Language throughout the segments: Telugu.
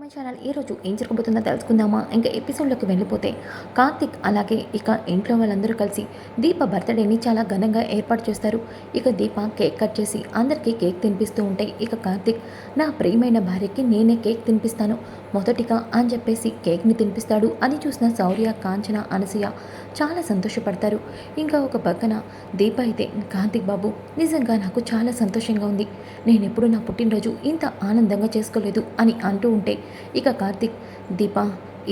మై ఛానల్ ఈరోజు ఏం జరగబోతుందో తెలుసుకుందామా? ఇంకా ఎపిసోడ్లోకి వెళ్ళిపోతే కార్తిక్ అలాగే ఇక ఇంట్లో వాళ్ళందరూ కలిసి దీప బర్త్డేని చాలా ఘనంగా ఏర్పాటు చేస్తారు. ఇక దీప కేక్ కట్ చేసి అందరికీ కేక్ తినిపిస్తూ ఉంటాయి ఇక కార్తిక్ నా ప్రియమైన భార్యకి నేనే కేక్ తినిపిస్తాను. మొదటిగా అని చెప్పేసి కేక్ని తినిపిస్తాడు. అది చూసిన శౌర్య కాంచన అనసూయ చాలా సంతోషపడతారు. ఇంకా ఒక పక్కన దీప అయితే కార్తిక్ బాబు నిజంగా నాకు చాలా సంతోషంగా ఉంది. నేను ఎప్పుడు నా పుట్టినరోజు ఇంత ఆనందంగా చేసుకోలేదు అని అంటూ ఉంటే ఇక కార్తిక్ దీప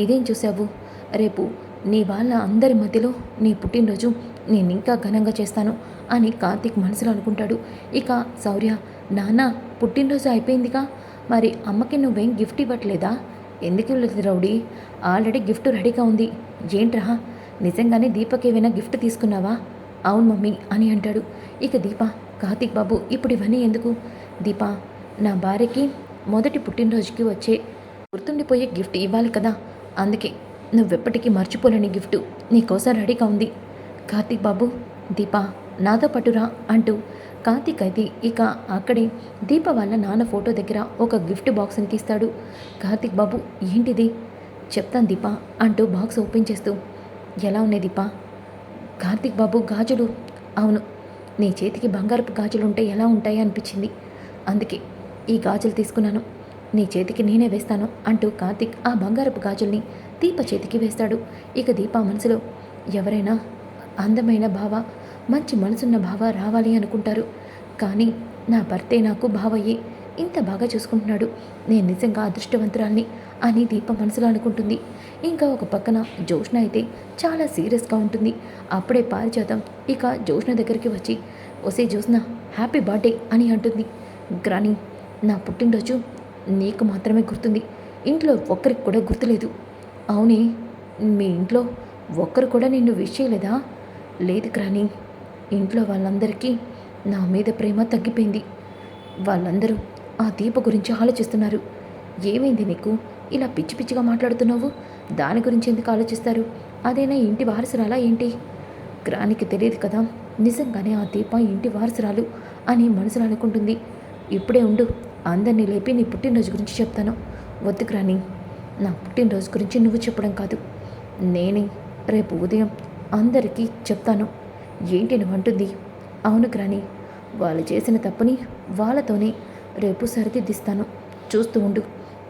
ఇదేం చూసావు రేపు నీ వాళ్ళ అందరి మధ్యలో నీ పుట్టినరోజు నేను ఇంకా ఘనంగా చేస్తాను అని కార్తిక్ మనసులో అనుకుంటాడు. ఇక శౌర్య నాన్న పుట్టినరోజు అయిపోయిందిగా. మరి అమ్మకి నువ్వేం గిఫ్ట్ ఇవ్వట్లేదా? ఎందుకు ఇవ్వలేదు రౌడీ? ఆల్రెడీ గిఫ్ట్ రెడీగా ఉంది. ఏంట్రా? నిజంగానే దీపక్ ఏమైనా గిఫ్ట్ తీసుకున్నావా? అవును మమ్మీ అని అంటాడు. ఇక దీప కార్తిక్ బాబు ఇప్పుడు ఇవన్నీ ఎందుకు? దీప నా భార్యకి మొదటి పుట్టినరోజుకి వచ్చే గుర్తుండిపోయే గిఫ్ట్ ఇవ్వాలి కదా. అందుకే నువ్వెప్పటికీ మర్చిపోలేని గిఫ్ట్ నీకోసం రెడీగా ఉంది. కార్తీక్ బాబు దీప నాతో పట్టురా అంటూ కార్తిక్ అయితే ఇక అక్కడే దీప వాళ్ళ నాన్న ఫోటో దగ్గర ఒక గిఫ్ట్ బాక్స్ని తీస్తాడు. కార్తీక్ బాబు ఏంటిది? చెప్తాను దీప అంటూ బాక్స్ ఓపెన్ చేస్తూ ఎలా ఉన్నాయి దీప? కార్తీక్ బాబు గాజులు. అవును నీ చేతికి బంగారపు గాజులు ఉంటే ఎలా ఉంటాయి? అనిపించింది. అందుకే ఈ గాజులు తీసుకున్నాను. నీ చేతికి నేనే వేస్తాను అంటూ కార్తిక్ ఆ బంగారపు గాజుల్ని దీప చేతికి వేస్తాడు. ఇక దీప మనసులో ఎవరైనా అందమైన భావ మంచి మనసున్న భావ రావాలి అనుకుంటారు. కానీ నా భర్తే నాకు బావయ్యే. ఇంత బాగా చూసుకుంటున్నాడు. నేను నిజంగా అదృష్టవంతురాల్ని అని దీప మనసులో అనుకుంటుంది. ఇంకా ఒక పక్కన జోష్ణ అయితే చాలా సీరియస్గా ఉంటుంది. అప్పుడే పారిజాతం ఇక జోష్ణ దగ్గరికి వచ్చి ఒసే జోష్ణ హ్యాపీ బర్త్డే అని అంటుంది. గ్రాని నా పుట్టినరోజు నీకు మాత్రమే గుర్తుంది. ఇంట్లో ఒక్కరికి కూడా గుర్తులేదు. అవునే మీ ఇంట్లో ఒక్కరు కూడా నిన్ను విష్ చేయలేదా? లేదు గ్రాని ఇంట్లో వాళ్ళందరికీ నా మీద ప్రేమ తగ్గిపోయింది. వాళ్ళందరూ ఆ దీప గురించి ఆలోచిస్తున్నారు. ఏమైంది నీకు? ఇలా పిచ్చి పిచ్చిగా మాట్లాడుతున్నావు? దాని గురించి ఎందుకు ఆలోచిస్తారు? అదేనా ఇంటి వారసురాలా ఏంటి? గ్రానికి తెలియదు కదా నిజంగానే ఆ దీప ఇంటి వారసురాలు అని మనసులో అనుకుంటుంది. ఇప్పుడే ఉండు అందరినీ లేపి నీ పుట్టినరోజు గురించి చెప్తాను. వద్దు గ్రాని నా పుట్టినరోజు గురించి నువ్వు చెప్పడం కాదు. నేనే రేపు ఉదయం అందరికీ చెప్తాను. ఏంటి అంటుంది. అవును గ్రాని వాళ్ళు చేసిన తప్పుని వాళ్ళతోనే రేపు సరిదిద్దిస్తాను. చూస్తూ ఉండు.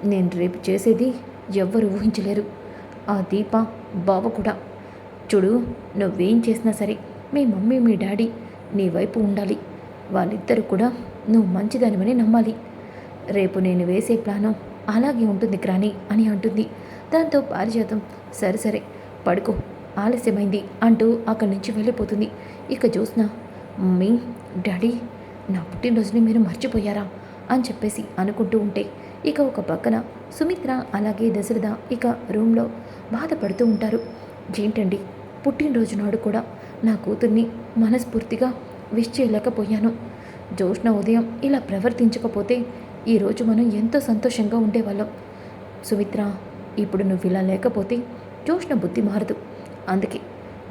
నేను రేపు చేసేది ఎవ్వరు ఊహించలేరు. ఆ దీప బావ కూడా. చూడు నువ్వేం చేసినా సరే మీ మమ్మీ మీ డాడీ నీ వైపు ఉండాలి. వాళ్ళిద్దరూ కూడా నువ్వు మంచిదానివని నమ్మాలి. రేపు నేను వేసే ప్లాను అలాగే ఉంటుంది గ్రాని అని అంటుంది. దాంతో పారిజాతం. సరే సరే పడుకో. ఆలస్యమైంది అంటూ అక్కడి నుంచి వెళ్ళిపోతుంది. ఇక జ్యోత్స్న మమ్మీ డాడీ నా పుట్టినరోజుని మీరు మర్చిపోయారా? అని చెప్పేసి అనుకుంటూ ఉంటే ఇక ఒక పక్కన సుమిత్ర అలాగే దశరథ ఇక రూమ్లో బాధపడుతూ ఉంటారు. ఏంటండి పుట్టినరోజు నాడు కూడా నా కూతుర్ని మనస్ఫూర్తిగా విష్ చేయలేకపోయాను. జ్యోష్ణ ఉదయం ఇలా ప్రవర్తించకపోతే ఈరోజు మనం ఎంతో సంతోషంగా ఉండేవాళ్ళం. సుమిత్ర ఇప్పుడు నువ్వు ఇలా లేకపోతే జ్యోష్ణ బుద్ధి మారదు. అందుకే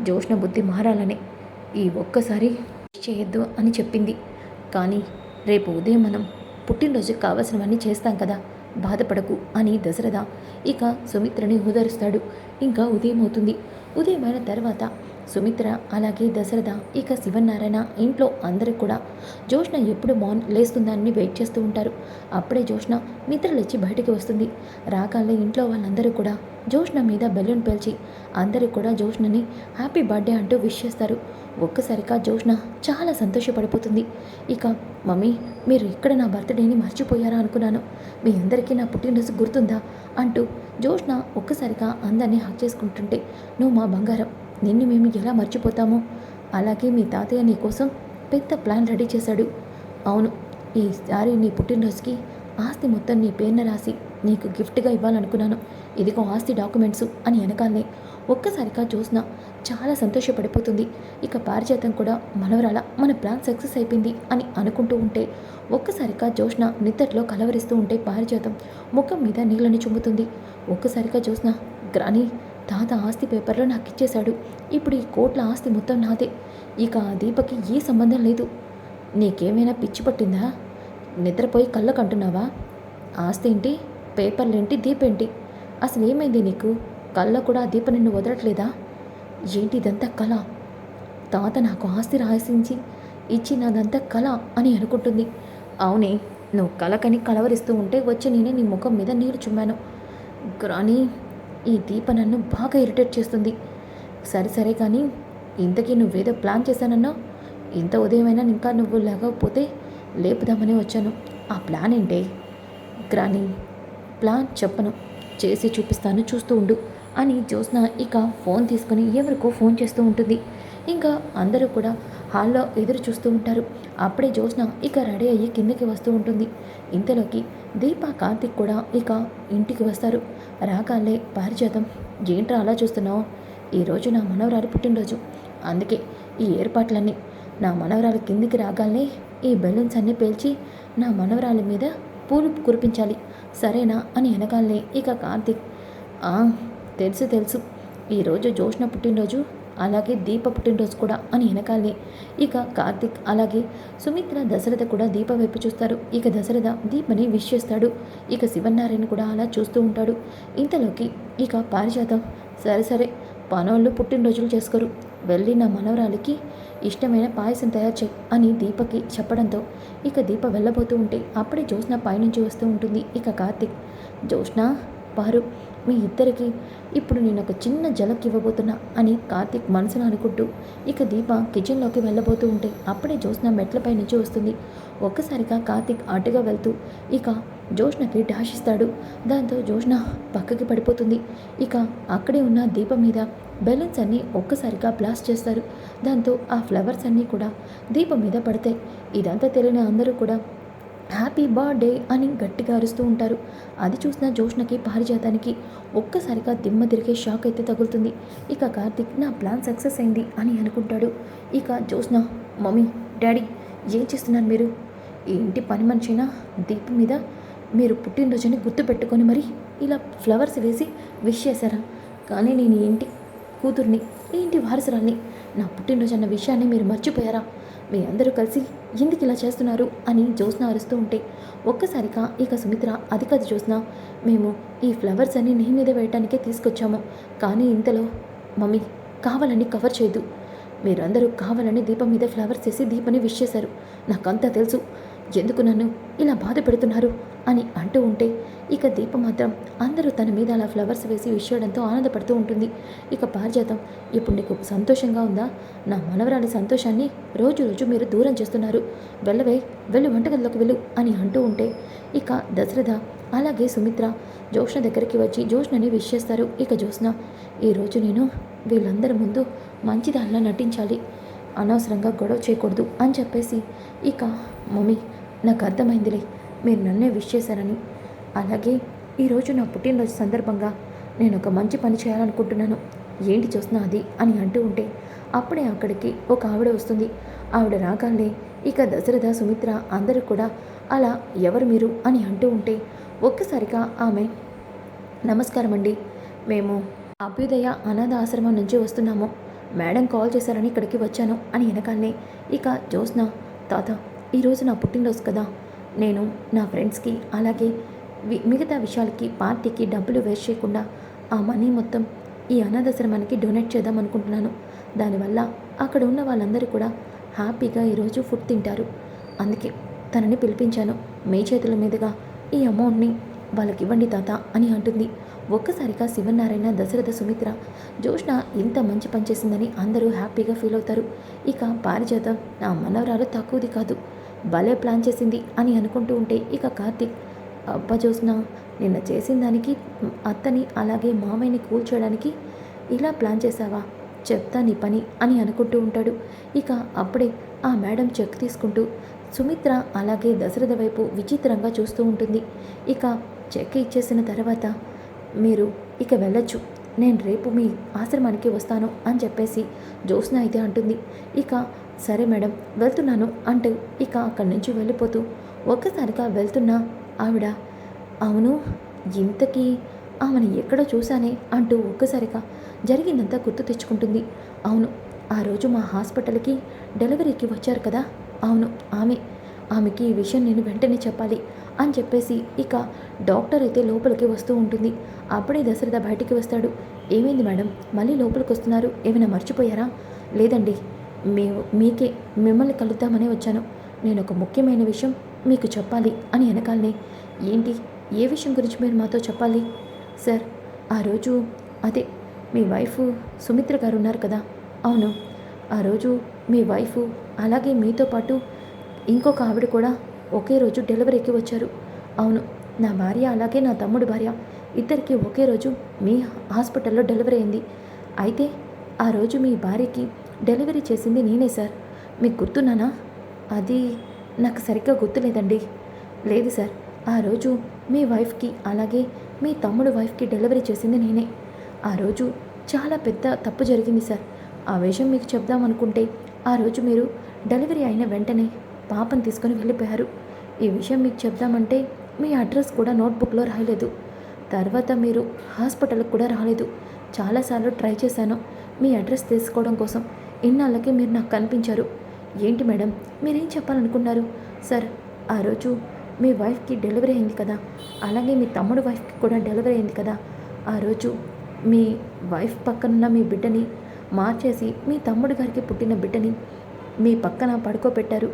జోష్న బుద్ధి మారాలని ఈ ఒక్కసారి చేయొద్దు అని చెప్పింది. కానీ రేపు ఉదయం మనం పుట్టినరోజుకి కావలసినవన్నీ చేస్తాం కదా బాధపడకు అని దశరథ. ఇక సుమిత్రని ఉదరుస్తాడు. ఇంకా ఉదయం అవుతుంది. ఉదయమైన తర్వాత సుమిత్ర అలాగే దశరథ ఇక శివనారాయణ ఇంట్లో అందరికి కూడా. జోష్ణ ఎప్పుడు మౌన్ లేస్తుందని వెయిట్ చేస్తూ ఉంటారు. అప్పుడే జోష్న నిద్రలేచి బయటికి వస్తుంది. రాగానే ఇంట్లో వాళ్ళందరూ కూడా జోష్ణ మీద బెలూన్ పేల్చి అందరూ కూడా జోష్నని హ్యాపీ బర్త్డే అంటూ విష్ చేస్తారు. ఒక్కసారిగా జోష్న చాలా సంతోషపడిపోతుంది. ఇక మమ్మీ మీరు ఇక్కడ నా బర్త్డేని మర్చిపోయారా అనుకున్నాను. మీ అందరికీ నా పుట్టినరోజు గుర్తుందా? అంటూ జోష్న ఒక్కసారిగా అందరినీ హక్ చేసుకుంటుంటే నువ్వు మా బంగారం. నిన్ను మేము ఎలా మర్చిపోతామో? అలాగే మీ తాతయ్య నీ కోసం పెద్ద ప్లాన్ రెడీ చేశాడు. అవును ఈసారి నీ పుట్టినరోజుకి ఆస్తి మొత్తం నీ పేరున రాసి నీకు గిఫ్ట్గా ఇవ్వాలనుకున్నాను. ఇదిగో ఆస్తి డాక్యుమెంట్స్ అని వెనకాలనే ఒక్కసారిగా చూసిన చాలా సంతోషపడిపోతుంది. ఇక పారిజాతం కూడా మనవరాల మన ప్లాన్ సక్సెస్ అయిపోయింది అని అనుకుంటూ ఉంటే ఒక్కసారిగా జోష్న నిద్దట్లో కలవరిస్తూ ఉంటే పారిజాతం ముఖం మీద నీళ్ళని చుమ్ముతుంది ఒక్కసారిగా జోష్న గ్రాని తాత ఆస్తి పేపర్లో నాకు ఇచ్చేశాడు. ఇప్పుడు ఈ కోట్ల ఆస్తి మొత్తం నాదే. ఇక ఆ దీపకి ఏ సంబంధం లేదు. నీకేమైనా పిచ్చి పట్టిందా? నిద్రపోయి కళ్ళకంటున్నావా ఆస్తి ఏంటి? పేపర్లేంటి దీపేంటి అసలు ఏమైంది నీకు? కళ్ళ కూడా ఆ దీప నిన్ను వదలట్లేదా? ఏంటి ఇదంతా కళ? తాత నాకు ఆస్తి రాసించి ఇచ్చినదంతా కళ అని అనుకుంటుంది. అవునే నువ్వు కళకని కలవరిస్తూ ఉంటే వచ్చి నేనే నీ ముఖం మీద నీరు చుమ్మాను. కానీ ఈ దీప నన్ను బాగా ఇరిటేట్ చేస్తుంది. సరే సరే కానీ ఇంతకీ నువ్వేదో ప్లాన్ చేశానన్నా? ఇంత ఉదయమైనా ఇంకా నువ్వు లేకపోతే లేపుదామని వచ్చాను. ఆ ప్లాన్ ఏంటే? గ్రాని ప్లాన్ చెప్పను. చేసి చూపిస్తాను చూస్తూ ఉండు అని జ్యోత్స్న ఇక ఫోన్ తీసుకుని ఎవరికో ఫోన్ చేస్తూ ఉంటుంది. ఇంకా అందరూ కూడా హాల్లో ఎదురు చూస్తూ ఉంటారు. అప్పుడే జ్యోత్స్న ఇక రెడీ అయ్యి కిందకి వస్తూ ఉంటుంది. ఇంతలోకి దీప కార్తిక్ కూడా ఇక ఇంటికి వస్తారు. రాగాలే పారిజాతం. ఏంట్రా అలా చూస్తున్నావు? ఈరోజు నా మనవరాలు పుట్టినరోజు. అందుకే ఈ ఏర్పాట్లన్నీ. నా మనవరాలు కిందికి రాగానే ఈ బెలూన్స్ అన్నీ పేల్చి నా మనవరాల మీద పూలు కురిపించాలి. సరేనా? అని వెనకాలనే ఇక కార్తిక్ తెలుసు తెలుసు. ఈరోజు జోష్న పుట్టినరోజు అలాగే దీప పుట్టినరోజు కూడా అని వెనకాలే. ఇక కార్తిక్ అలాగే సుమిత్ర దశరథ కూడా దీప వైపు చూస్తారు. ఇక దశరథ దీపని విష్ చేస్తాడు. ఇక శివనారాయణ కూడా అలా చూస్తూ ఉంటాడు. ఇంతలోకి ఇక పారిజాతం. సరే సరే పనోళ్ళు పుట్టినరోజులు చేసుకోరు. వెళ్ళి నా మనవరాలికి ఇష్టమైన పాయసం తయారు చేయి అని దీపకి చెప్పడంతో ఇక దీప వెళ్ళబోతూ ఉంటే అప్పుడే జ్యోత్స్న పైనుంచి వస్తూ ఉంటుంది. ఇక కార్తిక్ జ్యోత్స్న పారు మీ ఇద్దరికి ఇప్పుడు నేను ఒక చిన్న జలక్ ఇవ్వబోతున్నా అని కార్తిక్ మనసులో అనుకుంటూ ఇక దీప కిచెన్లోకి వెళ్ళబోతూ ఉంటే అప్పుడే జ్యోత్స్న మెట్లపై నుంచి వస్తుంది. ఒక్కసారిగా కార్తిక్ అటుగా వెళ్తూ ఇక జోష్నకి డాష్ ఇస్తాడు. దాంతో జోష్న పక్కకి పడిపోతుంది. ఇక అక్కడే ఉన్న దీపం మీద బెలూన్స్ అన్నీ ఒక్కసారిగా బ్లాస్ట్ చేస్తారు. దాంతో ఆ ఫ్లవర్స్ అన్నీ కూడా దీపం మీద పడతాయి. ఇదంతా తెలియని అందరూ కూడా హ్యాపీ బర్త్డే అని గట్టిగా అరుస్తూ ఉంటారు. అది చూసిన జోష్ణకి పారిజాతానికి ఒక్కసారిగా దిమ్మ తిరిగే షాక్ అయితే తగులుతుంది. ఇక కార్తిక్ నా ప్లాన్ సక్సెస్ అయింది అని అనుకుంటాడు. ఇక జోష్ణ మమ్మీ డాడీ ఏం చేస్తున్నారు మీరు? ఈ ఇంటి పని మనిషైనా? దీపం మీద మీరు పుట్టినరోజుని గుర్తు పెట్టుకొని మరి ఇలా ఫ్లవర్స్ వేసి విష్ చేశారా? కానీ నేను ఏంటి ఇంటి కూతుర్ని ఏంటి వారసురాల్ని? నా పుట్టినరోజు అన్న విషయాన్ని మీరు మర్చిపోయారా? మీ అందరూ కలిసి ఎందుకు ఇలా చేస్తున్నారు అని జ్యోత్స్న అరుస్తూ ఉంటే ఒక్కసారిగా ఇక సుమిత్ర అది కాదు జ్యోత్స్న మేము ఈ ఫ్లవర్స్ అన్ని నీ మీద వేయటానికే తీసుకొచ్చాము. కానీ ఇంతలో మమ్మీ కావాలని కవర్ చేయదు మీరందరూ కావాలని దీపం మీద ఫ్లవర్స్ వేసి దీపని విష్ చేశారు. నాకంతా తెలుసు. ఎందుకు నన్ను ఇలా బాధ పెడుతున్నారు అని అంటూ ఉంటే ఇక దీప మాత్రం అందరూ తన మీద అలా ఫ్లవర్స్ వేసి విష్ చేయడంతో ఆనందపడుతూ ఉంటుంది. ఇక పారిజాతం ఇప్పుడు నీకు సంతోషంగా ఉందా? నా మనవరాలి సంతోషాన్ని రోజు రోజు మీరు దూరం చేస్తున్నారు. వెళ్ళవే వెళ్ళు వంటగదిలోకి వెళ్ళు అని అంటూ ఉంటే ఇక దశరథ అలాగే సుమిత్ర జోష్ణ దగ్గరికి వచ్చి జోష్ణని విష్ చేస్తారు. ఇక జోష్ణ ఈరోజు నేను వీళ్ళందరి ముందు మంచిదానిలా నటించాలి. అనవసరంగా గొడవ చేయకూడదు అని చెప్పేసి ఇక మమ్మీ నాకు అర్థమైందిలే. మీరు నన్నే విష్ చేశారని అలాగే ఈరోజు నా పుట్టినరోజు సందర్భంగా నేను ఒక మంచి పని చేయాలనుకుంటున్నాను. ఏంటి చూస్తున్నా అది? అని అంటూ ఉంటే అప్పుడే అక్కడికి ఒక ఆవిడ వస్తుంది. ఆవిడ రాగానే ఇక దశరథ సుమిత్ర అందరూ కూడా అలా ఎవరు మీరు? అని అంటూ ఉంటే ఒక్కసారిగా ఆమె నమస్కారం అండి. మేము అభ్యుదయ అనాథ ఆశ్రమం నుంచి వస్తున్నాము. మేడం కాల్ చేశారని ఇక్కడికి వచ్చాను. అని వెనకాలనే ఇక జ్యోత్స్న తాత ఈరోజు నా పుట్టినరోజు కదా. నేను నా ఫ్రెండ్స్కి అలాగే మిగతా విషయాలకి పార్టీకి డబ్బులు వేస్ట్ చేయకుండా ఆ మనీ మొత్తం ఈ అనాథాశ్రమానికి డొనేట్ చేద్దాం అనుకుంటున్నాను. దానివల్ల అక్కడ ఉన్న వాళ్ళందరూ కూడా హ్యాపీగా ఈరోజు ఫుడ్ తింటారు. అందుకే తనని పిలిపించాను. మీ చేతుల మీదుగా ఈ అమౌంట్ని వాళ్ళకి ఇవ్వండి తాత అని అంటుంది. ఒక్కసారిగా శివనారాయణ దశరథ సుమిత్ర జోష్ణ ఇంత మంచి పని చేసిందని అందరూ హ్యాపీగా ఫీల్ అవుతారు. ఇక పారిజాతం నా మనవరాలు తక్కువది కాదు. భలే ప్లాన్ చేసింది అని అనుకుంటూ ఉంటే ఇక కార్తీక్ అబ్బా చూసిన నిన్న చేసిన దానికి అత్తని అలాగే మామయ్యని కూల్చోడానికి ఇలా ప్లాన్ చేశావా? చెప్తా నీ పని అని అనుకుంటూ ఉంటాడు. ఇక అప్పుడే ఆ మేడం చెక్ తీసుకుంటూ సుమిత్ర అలాగే దశరథ వైపు విచిత్రంగా చూస్తూ ఉంటుంది. ఇక చెక్ ఇచ్చేసిన తర్వాత మీరు ఇక వెళ్ళొచ్చు. నేను రేపు మీ ఆశ్రమానికి వస్తాను అని చెప్పేసి జ్యోత్స్న అయితే అంటుంది. ఇక సరే మేడం వెళ్తున్నాను అంటూ ఇక అక్కడి నుంచి వెళ్ళిపోతూ ఒక్కసారిగా వెళ్తున్నా ఆవిడ అవును ఇంతకీ ఆమెను ఎక్కడో చూశానే అంటూ ఒక్కసారిగా జరిగిందంతా గుర్తు తెచ్చుకుంటుంది. అవును ఆ రోజు మా హాస్పిటల్కి డెలివరీకి వచ్చారు కదా? అవును ఆమె. ఆమెకి ఈ విషయం నేను వెంటనే చెప్పాలి అని చెప్పేసి ఇక డాక్టర్ అయితే లోపలికి వస్తూ ఉంటుంది. అప్పుడే దశరథ బయటికి వస్తాడు. ఏమైంది మేడం? మళ్ళీ లోపలికి వస్తున్నారు. ఏమైనా మర్చిపోయారా? లేదండి మేము మీకే మిమ్మల్ని కలుద్దామనే వచ్చాను. నేను ఒక ముఖ్యమైన విషయం మీకు చెప్పాలి అని వెనకాలనే. ఏంటి? ఏ విషయం గురించి మీరు మాతో చెప్పాలి? సార్ ఆ రోజు అదే మీ వైఫ్ సుమిత్ర గారు ఉన్నారు కదా? అవును. ఆ రోజు మీ వైఫ్ అలాగే మీతో పాటు ఇంకొక ఆవిడ కూడా ఒకే రోజు డెలివరీకి వచ్చారు. అవును నా భార్య అలాగే నా తమ్ముడు భార్య ఇద్దరికి ఒకే రోజు మీ హాస్పిటల్లో డెలివరీ అయింది. అయితే ఆ రోజు మీ భార్యకి డెలివరీ చేసింది నేనే సార్. మీకు గుర్తున్నానా? అది నాకు సరిగ్గా గుర్తులేదండి. లేదు సార్ ఆ రోజు మీ వైఫ్కి అలాగే మీ తమ్ముడు వైఫ్కి డెలివరీ చేసింది నేనే. ఆ రోజు చాలా పెద్ద తప్పు జరిగింది సార్. ఆ విషయం మీకు చెప్దామనుకుంటే ఆ రోజు మీరు డెలివరీ అయిన వెంటనే పాపను తీసుకొని వెళ్ళిపోయారు. ఈ విషయం మీకు చెప్దామంటే మీ అడ్రస్ కూడా నోట్బుక్లో రాయలేదు. తర్వాత మీరు హాస్పిటల్కి కూడా రాలేదు. చాలాసార్లు ట్రై చేశాను మీ అడ్రస్ తెలుసుకోవడం కోసం. ఇన్నాళ్ళకి మీరు నాకు కనిపించారు. ఏంటి మేడం? మీరేం చెప్పాలనుకున్నారు? సార్ ఆ రోజు మీ వైఫ్కి డెలివరీ అయింది కదా? అలాగే మీ తమ్ముడు వైఫ్కి కూడా డెలివరీ అయింది కదా? ఆ రోజు మీ వైఫ్ పక్కనున్న మీ బిడ్డని మార్చేసి మీ తమ్ముడు గారికి పుట్టిన బిడ్డని మీ పక్కన పడుకోబెట్టారు.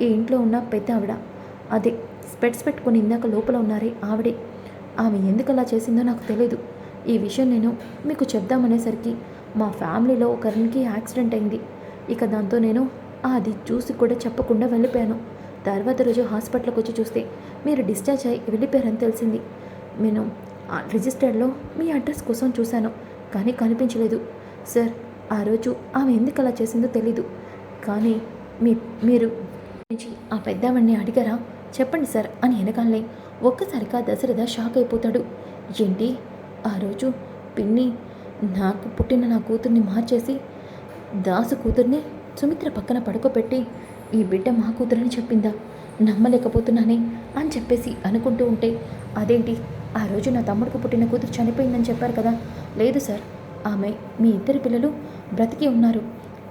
ఈ ఇంట్లో ఉన్న పెద్ద ఆవిడ. అదే స్పెట్స్ పెట్టుకుని ఇందాక లోపల ఉన్నారే ఆవిడే. ఆమె ఎందుకు అలా చేసిందో నాకు తెలియదు ఈ విషయం నేను మీకు చెప్దామనేసరికి మా ఫ్యామిలీలో ఒకరికి యాక్సిడెంట్ అయింది. ఇక దాంతో నేను అది చూసి కూడా చెప్పకుండా వెళ్ళిపోయాను. తర్వాత రోజు హాస్పిటల్కి వచ్చి చూస్తే మీరు డిశ్చార్జ్ అయ్యి వెళ్ళిపోయారని తెలిసింది. నేను ఆ రిజిస్టర్లో మీ అడ్రస్ కోసం చూశాను కానీ కనిపించలేదు. సార్ ఆ రోజు ఆమె ఎందుకు అలా చేసిందో తెలీదు. కానీ మీ మీరు నుంచి ఆ పెద్దవాడిని అడిగారా? చెప్పండి సార్ అని వెనకాలనే ఒక్కసారిగా దశరథ షాక్ అయిపోతాడు. ఏంటి? ఆ రోజు పిన్ని నాకు పుట్టిన నా కూతుర్ని మార్చేసి దాసు కూతుర్ని సుమిత్ర పక్కన పడుకోబెట్టి ఈ బిడ్డ మా కూతురని చెప్పిందా? నమ్మలేకపోతున్నానే? అని చెప్పేసి అనుకుంటూ ఉంటే అదేంటి? ఆ రోజు నా తమ్ముడికి పుట్టిన కూతురు చనిపోయిందని చెప్పారు కదా? లేదు సార్ ఆమె మీ ఇద్దరి పిల్లలు బ్రతికి ఉన్నారు.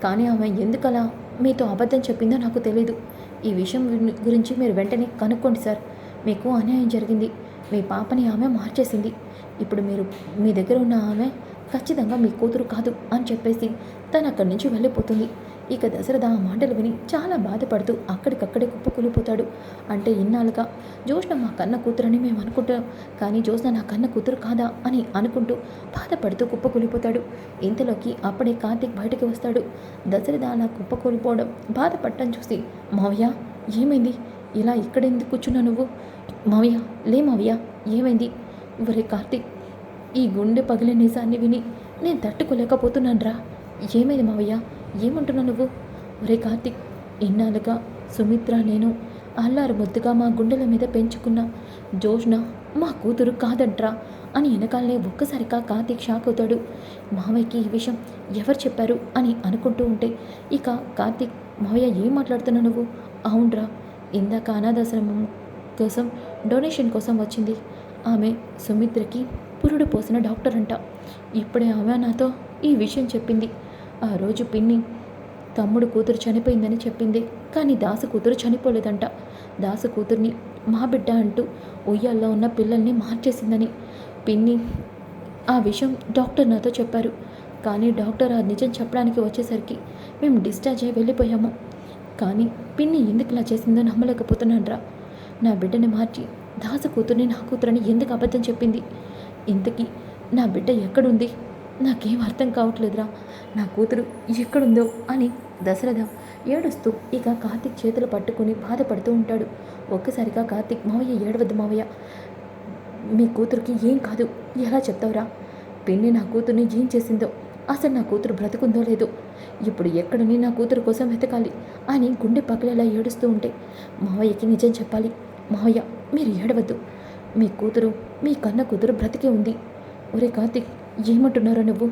కానీ ఆమె ఎందుకలా మీతో అబద్ధం చెప్పిందో నాకు తెలీదు. ఈ విషయం గురించి మీరు వెంటనే కనుక్కోండి సార్. మీకు అన్యాయం జరిగింది. మీ పాపని ఆమె మార్చేసింది. ఇప్పుడు మీరు మీ దగ్గర ఉన్న ఆమె ఖచ్చితంగా మీ కూతురు కాదు అని చెప్పేసి తను అక్కడి నుంచి వెళ్ళిపోతుంది. ఇక దశరథ ఆ మాటలు విని చాలా బాధపడుతూ అక్కడికక్కడే కుప్పకూలిపోతాడు అంటే ఇన్నాళ్ళుగా జోష్న మా కన్న కూతురని మేము అనుకుంటాం. కానీ జోష్న నా కన్న కూతురు కాదా అని అనుకుంటూ బాధపడుతూ కుప్పకూలిపోతాడు ఇంతలోకి అప్పుడే కార్తీక్ బయటకు వస్తాడు. దశరథ అలా కుప్పకూలిపోవడం బాధపడటం చూసి మావయ్య ఏమైంది? ఇలా ఇక్కడ ఎందుకు కూర్చున్నావు నువ్వు? మావయ్య లే మావయ్య ఏమైంది? ఒరే కార్తీక్ ఈ గుండె పగిలే నిజాన్ని విని నేను తట్టుకోలేకపోతున్నాను రా ఏమైంది మావయ్య? ఏమంటున్నావు నువ్వు? ఒరే కార్తిక్ ఇన్నాళ్ళుగా సుమిత్ర నేను అల్లారు ముద్దుగా మా గుండెల మీద పెంచుకున్న జోష్న మా కూతురు కాదంట్రా అని వెనకాలనే ఒక్కసారిగా కార్తీక్ షాక్ అవుతాడు. మావయ్యకి ఈ విషయం ఎవరు చెప్పారు అని అనుకుంటూ ఉంటే ఇక కార్తీక్ మావయ్య ఏం మాట్లాడుతున్నావు నువ్వు? అవునరా ఇందాక అనాథాశ్రమం కోసం డొనేషన్ కోసం వచ్చింది. ఆమె సుమిత్రకి పురుడు పోసిన డాక్టర్ అంట ఇప్పుడే ఆమె నాతో ఈ విషయం చెప్పింది. ఆ రోజు పిన్ని తమ్ముడు కూతురు చనిపోయిందని చెప్పింది. కానీ దాసు కూతురు చనిపోలేదంట. దాసు కూతుర్ని మా బిడ్డ అంటూ ఉయ్యాల్లో ఉన్న పిల్లల్ని మార్చేసిందని పిన్ని ఆ విషయం డాక్టర్ నాతో చెప్పారు. కానీ డాక్టర్ ఆ నిజం చెప్పడానికి వచ్చేసరికి మేము డిశ్చార్జ్ అయి వెళ్ళిపోయాము. కానీ పిన్ని ఎందుకు ఇలా చేసిందో నమ్మలేకపోతున్నాను రా నా బిడ్డని మార్చి దాసు కూతుర్ని నా కూతురని ఎందుకు అబద్ధం చెప్పింది? ఇంతకీ నా బిడ్డ ఎక్కడుంది? నాకేం అర్థం కావట్లేదురా. నా కూతురు ఎక్కడుందో అని దశరథ ఏడుస్తూ ఇక కార్తిక్ చేతులు పట్టుకుని బాధపడుతూ ఉంటాడు. ఒక్కసారిగా కార్తిక్ మావయ్య ఏడవద్దు మావయ్య. మీ కూతురికి ఏం కాదు. ఎలా చెప్తావురా? పిన్ని నా కూతుర్ని ఏం చేసిందో? అసలు నా కూతురు బ్రతుకుందో లేదో? ఇప్పుడు ఎక్కడని నా కూతురు కోసం వెతకాలి? అని గుండె పగిలేలా ఏడుస్తూ ఉంటే మావయ్యకి నిజం చెప్పాలి. మావయ్య మీరు ఏడవద్దు. మీ కూతురు మీ కన్న కూతురు బ్రతికే ఉంది. ఒరే కార్తిక్ ఏమంటున్నారో నువ్వు?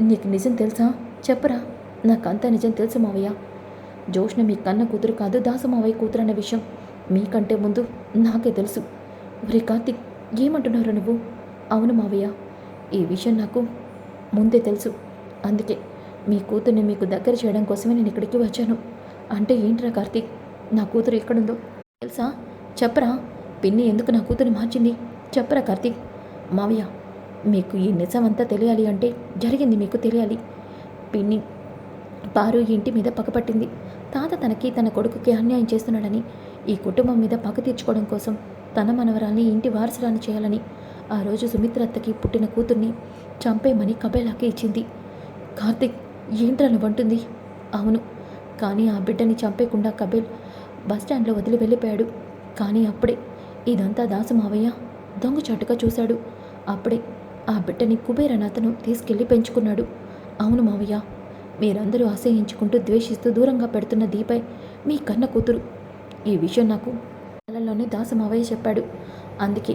నీకు నిజం తెలుసా? చెప్పరా. నాకంతా నిజం తెలుసు మావయ్య. జోష్ణ మీ కన్న కూతురు కాదు దాసమావయ్య కూతురు అన్న విషయం మీకంటే ముందు నాకే తెలుసు. ఒరే కార్తిక్ ఏమంటున్నారో నువ్వు? అవును మావయ్య. ఈ విషయం నాకు ముందే తెలుసు. అందుకే మీ కూతుర్ని మీకు దగ్గర చేయడం కోసమే నేను ఇక్కడికి వచ్చాను. అంటే ఏంట్రా కార్తీక్? నా కూతురు ఎక్కడుందో? తెలుసా? చెప్పరా. పిన్ని ఎందుకు నా కూతురు మార్చింది? చెప్పరా కార్తీక్. మావయ్య మీకు ఈ నిజం అంతా తెలియాలి అంటే జరిగింది మీకు తెలియాలి. పిన్ని పారు ఇంటి మీద పగపట్టింది తాత తనకి తన కొడుకుకి అన్యాయం చేస్తున్నాడని ఈ కుటుంబం మీద పగ తీర్చుకోవడం కోసం తన మనవరాల్ని ఇంటి వారసురాన్ని చేయాలని ఆ రోజు సుమిత్రత్తకి పుట్టిన కూతుర్ని చంపేయమని కబేలాకి ఇచ్చింది. కార్తిక్ ఏంట్రా నువ్వంటుంది అవును కానీ ఆ బిడ్డని చంపేకుండా కబేల్ బస్ స్టాండ్లో వదిలి వెళ్ళిపోయాడు. కానీ అప్పుడే ఇదంతా దాసు మావయ్య దొంగచాటుగా చూశాడు. అప్పుడే ఆ బిడ్డని కుబేరనాథను తీసుకెళ్ళి పెంచుకున్నాడు. అవును మావయ్య మీరందరూ అసహించుకుంటూ ద్వేషిస్తూ దూరంగా పెడుతున్న దీపై మీ కన్న కూతురు. ఈ విషయం నాకు కలలోనే దాస మావయ్య చెప్పాడు. అందుకే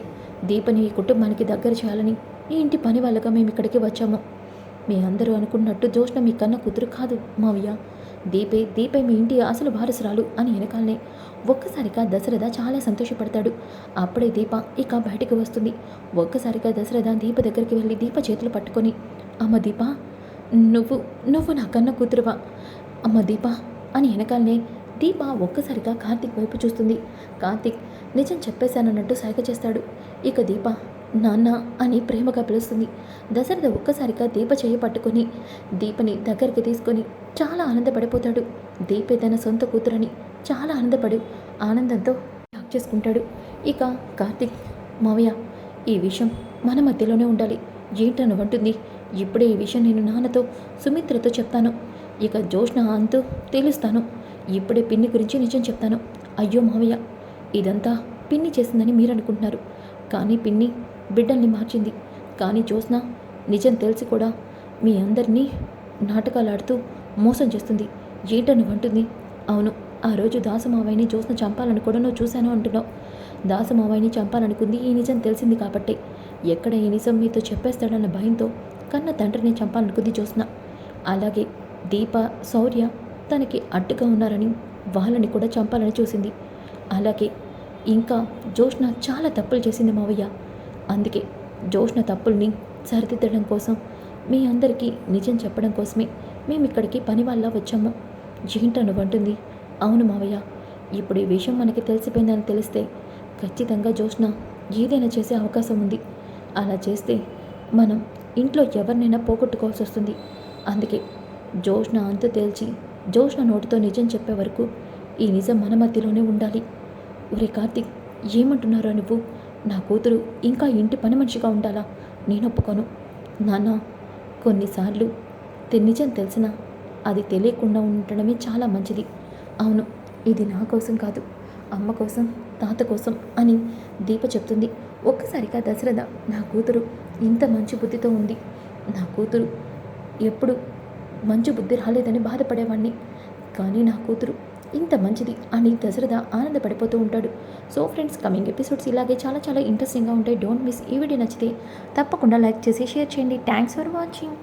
దీపని ఈ కుటుంబానికి దగ్గర చేయాలని ఈ ఇంటి పని వాళ్ళగా మేము ఇక్కడికి వచ్చాము. మీ అందరూ అనుకున్నట్టు జోష్ణ మీ కన్న కూతురు కాదు మావయ్య. దీపే దీపే మీ ఇంటి అసలు వారసురాలు అని వెనకాలనే ఒక్కసారిగా దశరథ చాలా సంతోషపడతాడు. అప్పుడే దీప ఇక బయటికి వస్తుంది. ఒక్కసారిగా దశరథ దీప దగ్గరికి వెళ్ళి దీప చేతులు పట్టుకొని అమ్మ దీప నువ్వు నువ్వు నా కన్న కూతురువా? అమ్మ దీప అని వెనకాలనే దీప ఒక్కసారిగా కార్తీక్ వైపు చూస్తుంది. కార్తిక్ నిజం చెప్పేశానన్నట్టు సైగ చేస్తాడు. ఇక దీప నాన్న అని ప్రేమగా పిలుస్తుంది. దశరథ ఒక్కసారిగా దీప చేయి పట్టుకొని దీపని దగ్గరికి తీసుకొని చాలా ఆనందపడిపోతాడు. దీపే తన సొంత కూతురని చాలా ఆనందపడు. ఆనందంతో టాక్ చేసుకుంటాడు. ఇక కార్తీక్ మావయ్య ఈ విషయం మన మధ్యలోనే ఉండాలి. ఏంటను అంటుంది ఇప్పుడే ఈ విషయం నేను నాన్నతో సుమిత్రతో చెప్తాను. ఇక జోష్ణ అంతూ తెలుస్తాను. ఇప్పుడే పిన్ని గురించి నిజం చెప్తాను. అయ్యో మావయ్య ఇదంతా పిన్ని చేసిందని మీరు అనుకుంటున్నారు కానీ పిన్ని బిడ్డల్ని మార్చింది. కానీ జోస్న నిజం తెలిసి కూడా మీ అందరినీ నాటకాలు ఆడుతూ మోసం చేస్తుంది. ఏంటను అంటుంది అవును ఆ రోజు దాసమావయ్యని జోస్న చంపాలని కూడా నువ్వు చూశాను అంటున్నావు. దాసమావయ్యని చంపాలనుకుంది ఈ నిజం తెలిసింది కాబట్టి. ఎక్కడ ఈ నిజం మీతో చెప్పేస్తాడన్న భయంతో కన్న తండ్రిని చంపాలనుకుంది జోస్న అలాగే దీప శౌర్య తనకి అడ్డుగా ఉన్నారని వాళ్ళని కూడా చంపాలని చూసింది. అలాగే ఇంకా జోష్ణ చాలా తప్పులు చేసింది మావయ్య. అందుకే జోష్ణ తప్పుల్ని సరిదిద్దడం కోసం మీ అందరికీ నిజం చెప్పడం కోసమే మేము ఇక్కడికి పని వల్ల వచ్చాము. ఏంటను అంటుంది అవును మావయ్య. ఇప్పుడు ఈ విషయం మనకి తెలిసిపోయిందని తెలిస్తే ఖచ్చితంగా జోష్న ఏదైనా చేసే అవకాశం ఉంది. అలా చేస్తే మనం ఇంట్లో ఎవరినైనా పోగొట్టుకోవాల్సి వస్తుంది. అందుకే జోష్న అంతు తేల్చి జోష్న నోటితో నిజం చెప్పే వరకు ఈ నిజం మన మధ్యలోనే ఉండాలి. ఒరే కార్తిక్ ఏమంటున్నారో నువ్వు? నా కూతురు ఇంకా ఇంటి పని మనిషిగా ఉండాలా? నేను ఒప్పుకోను. నాన్న కొన్నిసార్లు తె- నిజం తెలిసినా అది తెలియకుండా ఉండడమే చాలా మంచిది. అవును ఇది నా కోసం కాదు అమ్మ కోసం తాత కోసం అని దీప చెప్తుంది. ఒక్కసారిగా దశరథ నా కూతురు ఇంత మంచి బుద్ధితో ఉంది. నా కూతురు ఎప్పుడు మంచి బుద్ధి రాలేదని బాధపడేవాడిని కానీ నా కూతురు ఇంత మంచిది అని దశరథ ఆనందపడిపోతూ ఉంటాడు. సో ఫ్రెండ్స్ కమింగ్ ఎపిసోడ్స్ ఇలాగే చాలా చాలా ఇంట్రెస్టింగ్గా ఉంటాయి. డోంట్ మిస్ ఈ వీడియో నచ్చితే తప్పకుండా లైక్ చేసి షేర్ చేయండి. Thanks for watching